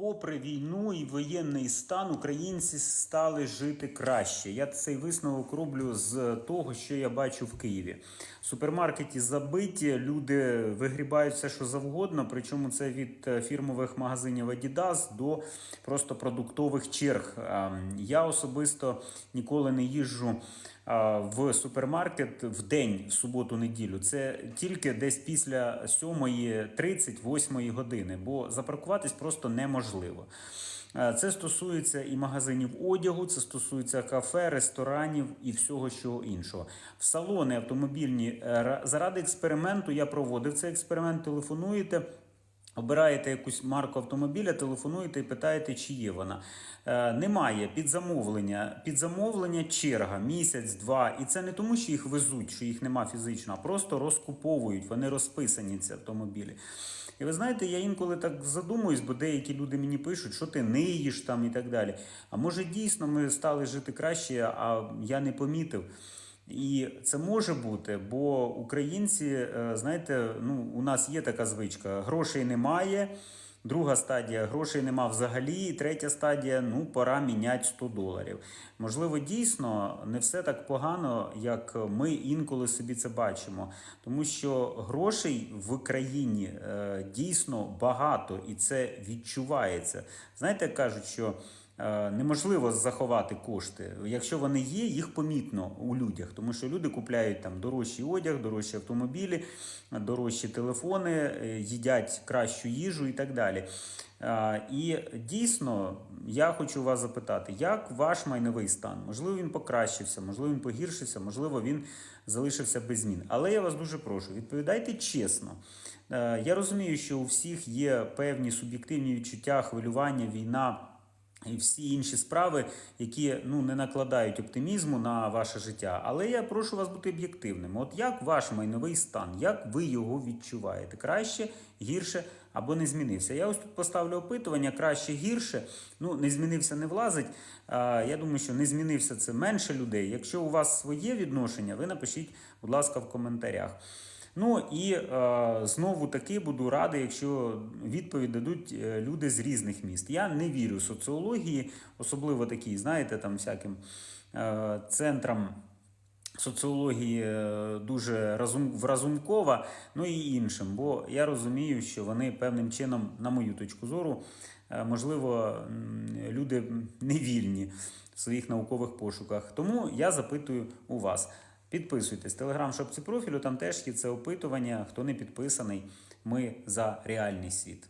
Попри війну і воєнний стан, українці стали жити краще. Я цей висновок роблю з того, що я бачу в Києві. Супермаркеті забиті, люди вигрібають все, що завгодно. Причому це від е, фірмових магазинів Adidas до просто продуктових черг. А, Я особисто ніколи не їжджу в супермаркет в день, в суботу-неділю. Це тільки десь після 7.30-8 години, бо запаркуватись просто неможливо. Це стосується і магазинів одягу, це стосується кафе, ресторанів і всього що іншого. В салони автомобільні е, ра- заради експерименту я проводив цей експеримент. Телефонуєте. Обираєте якусь марку автомобіля, телефонуєте і питаєте, чи є вона. Е, немає під замовлення. Під замовлення черга місяць, два. І це не тому, що їх везуть, що їх нема фізично, а просто розкуповують. Вони розписані ці автомобілі. І ви знаєте, я інколи так задумуюсь, бо деякі люди мені пишуть, що ти ниєш там і так далі. А може дійсно ми стали жити краще, а я не помітив. І це може бути, бо українці, е, знаєте, ну у нас є така звичка: грошей немає. Друга стадія грошей нема взагалі. І третя стадія ну пора міняти 100 доларів. Можливо, дійсно не все так погано, як ми інколи собі це бачимо, тому що грошей в країні е, дійсно багато, і це відчувається. Знаєте, кажуть, що неможливо заховати кошти. Якщо вони є, їх помітно у людях, тому що люди купляють там дорожчий одяг, дорожчі автомобілі, дорожчі телефони, е, їдять кращу їжу і так далі. Е, І дійсно, я хочу вас запитати, як ваш майновий стан? Можливо, він покращився, можливо, він погіршився, можливо, він залишився без змін. Але я вас дуже прошу, відповідайте чесно. Е, Я розумію, що у всіх є певні суб'єктивні відчуття, хвилювання, війна. І всі інші справи, які ну не накладають оптимізму на ваше життя. Але я прошу вас бути об'єктивним. От як ваш майновий стан, як ви його відчуваєте? Краще, гірше або не змінився? Я ось тут поставлю опитування: краще, гірше. Ну не змінився, не влазить. Я думаю, що не змінився це менше людей. Якщо у вас своє відношення, ви напишіть, будь ласка, в коментарях. Ну і е, знову таки буду радий, якщо відповідь дадуть е, люди з різних міст. Я не вірю соціології, особливо такі, знаєте, там всяким е, центрам. Соціології е, дуже разум, вразумкова, ну і іншим, бо я розумію, що вони певним чином, на мою точку зору, е, можливо, люди не вільні в своїх наукових пошуках. Тому я запитую у вас. Підписуйтесь, телеграм-шопці профілю, там теж є це опитування. Хто не підписаний, ми за реальний світ.